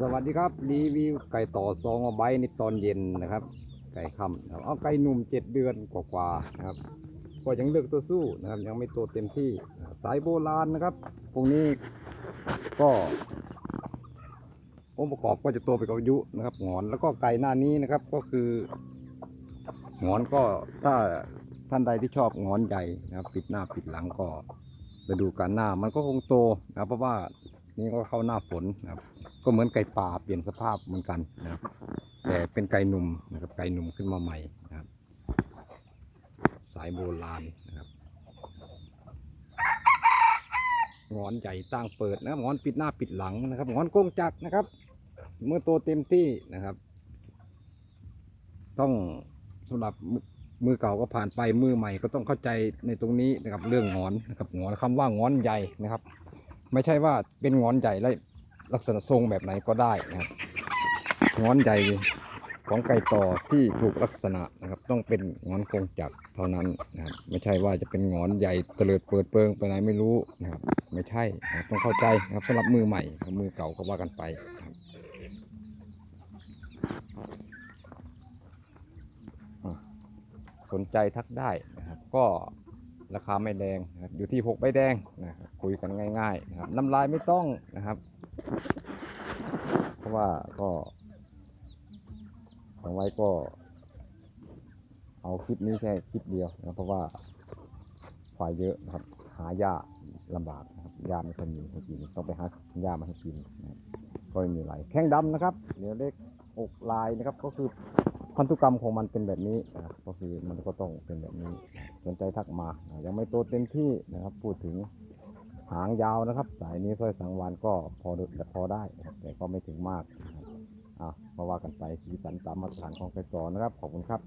สวัสดีครับ รีวิวไก่ต่อซองใบในตอนเย็นนะครับ ไก่ค่ำเอาไก่หนุ่มเจ็ดเดือนกว่าๆนะครับ ก็ยังเลือกตัวสู้นะครับ ยังไม่โตเต็มที่สายโบราณนะครับพวกนี้ก็องค์ประกอบก็จะโตไปกับอายุนะครับหงอนแล้วก็ไก่หน้านี้นะครับก็คือหงอนก็ถ้าท่านใดที่ชอบหงอนใหญ่นะครับ ปิดหน้าปิดหลังก็ฤดูกาลหน้ามันก็คงโตนะครับเพราะว่า นี่ก็เข้าหน้าฝนนะครับ ก็เหมือนไก่ป่าเปลี่ยนสภาพเหมือนกันนะครับ แต่เป็นไก่หนุ่มนะครับ ไก่หนุ่มขึ้นมาใหม่นะครับ สายโบราณนะครับหงอนใหญ่ตั้งเปิดนะครับหงอนปิดหน้าปิดหลังนะครับหงอนโกงจักนะครับ เมื่อโตเต็มที่นะครับ ต้องสำหรับมือเก่าก็ผ่านไปมือใหม่ก็ต้องเข้าใจในตรงนี้นะครับ เรื่องงอนนะครับงอนคำว่างอนใหญ่นะครับ ไม่ใช่ว่าเป็นงอนใหญ่แล้วลักษณะทรงแบบไหนก็ได้นะครับงอนใหญ่ของไก่ต่อที่ถูกลักษณะนะครับ ต้องเป็นงอนกงจักรเท่านั้นนะครับไม่ใช่ว่าจะเป็นงอนใหญ่เตลิดเปิดเปิงไปไหนไม่รู้นะครับ ไม่ใช่นะต้องเข้าใจนะครับสำหรับมือใหม่มือเก่าก็ว่ากันไปครับสนใจทักได้นะครับก็ ราคาไม่แดงนะครับอยู่ที่หกใบแดงนะครับคุยกันง่ายๆนะครับน้ำลายไม่ต้องนะครับ เพราะว่าก็ของไว้ก็ เอาคลิปนี้แค่คลิปเดียวนะเพราะว่าควายเยอะนะครับ หาหญ้าลำบากนะครับหญ้าไม่ค่อยมีให้กินต้องไปหาหญ้ามาให้กินนะก็ไม่มีอะไรแข้งดำนะครับเนื้อเล็กอกลายนะครับก็คือ พันธุกรรมของมันเป็นแบบนี้นะครับก็คือมันก็ต้องเป็นแบบนี้สนใจทักมา ยังไม่โตเต็มที่นะครับ พูดถึงหางยาวนะครับ สายนี้สร้อยสังวานก็พอดูพอได้ แต่ก็ไม่ถึงมากอะมาว่ากันไปสีสันตามมาตรฐานของไก่ต่อนะครับ ขอบคุณครับ